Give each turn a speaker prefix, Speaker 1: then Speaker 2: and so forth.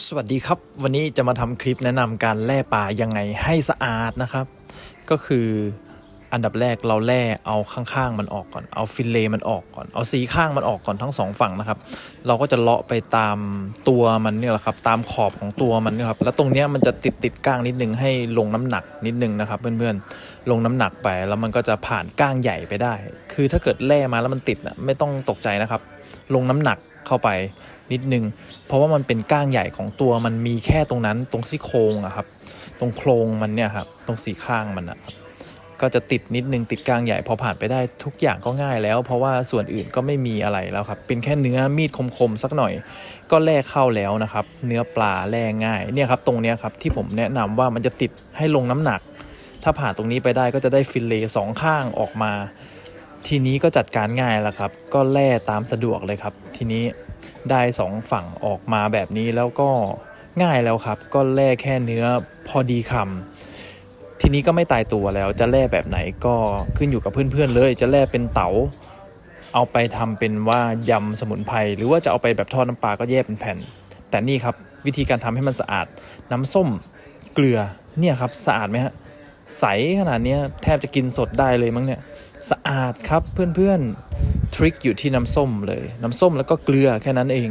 Speaker 1: สวัสดีครับ วันนี้จะมาทำคลิปแนะนำการแล่ปลายังไงให้สะอาดนะครับ ก็คือ อันดับแรกเราแล่เอาข้างๆมันออกก่อน เอาฟิลเลมันออกก่อน เอาสีข้างมันออกก่อนทั้งสองฝั่งนะครับ เราก็จะเลาะไปตามตัวมันเนี่ยแหละครับ ตามขอบของตัวมันเนี่ยครับ แล้วตรงเนี้ยมันจะติดติดก้างนิดนึงให้ลงน้ำหนักนิดนึงนะครับเพื่อนๆ ลงน้ำหนักไปแล้วมันก็จะผ่านก้างใหญ่ไปได้ คือถ้าเกิดแล่มาแล้วมันติดนะไม่ต้องตกใจนะครับ ลงน้ำหนักเข้าไปนิดนึง เพราะว่ามันเป็นก้างใหญ่ของตัวมันมีแค่ตรงนั้นตรงซี่โครงอะครับ ตรงโครงมันเนี่ยครับ ตรงสีข้างมันนะครับ ก็จะติดนิดนึงติดก้างใหญ่พอผ่านไปได้ทุกอย่างก็ง่ายแล้ว เพราะว่าส่วนอื่นก็ไม่มีอะไรแล้วครับ เป็นแค่เนื้อมีดคมๆสักหน่อย ก็แล่เข้าแล้วนะครับ เนื้อปลาแล่ง่ายเนี่ยครับตรงเนี้ยครับที่ผมแนะนำว่ามันจะติดให้ลงน้ำหนัก ถ้าผ่านตรงนี้ไปได้ก็จะได้ฟิลเลต์สองข้างออกมา ทีนี้ก็จัดการง่ายแล้วครับ ก็แล่ตามสะดวกเลยครับ ทีนี้ได้สองฝั่งออกมาแบบนี้แล้วก็ง่ายแล้วครับ ก็แล่แค่เนื้อพอดีคำที นี้ก็ไม่ตายตัวแล้วจะแล่แบบไหนก็ขึ้นอยู่กับเพื่อนๆเลย จะแล่เป็นเต๋าเอาไปทำเป็นว่ายำสมุนไพรหรือว่าจะเอาไปแบบทอดน้ำปลาก็แยกเป็นแผ่น แต่นี่ครับวิธีการทำให้มันสะอาด น้ำส้มเกลือเนี่ยครับสะอาดไหมฮะใสขนาดนี้แทบจะกินสดได้เลยมั้งเนี่ยสะอาดครับเพื่อนๆทริคอยู่ที่น้ำส้มเลย น้ำส้มแล้วก็เกลือแค่นั้นเอง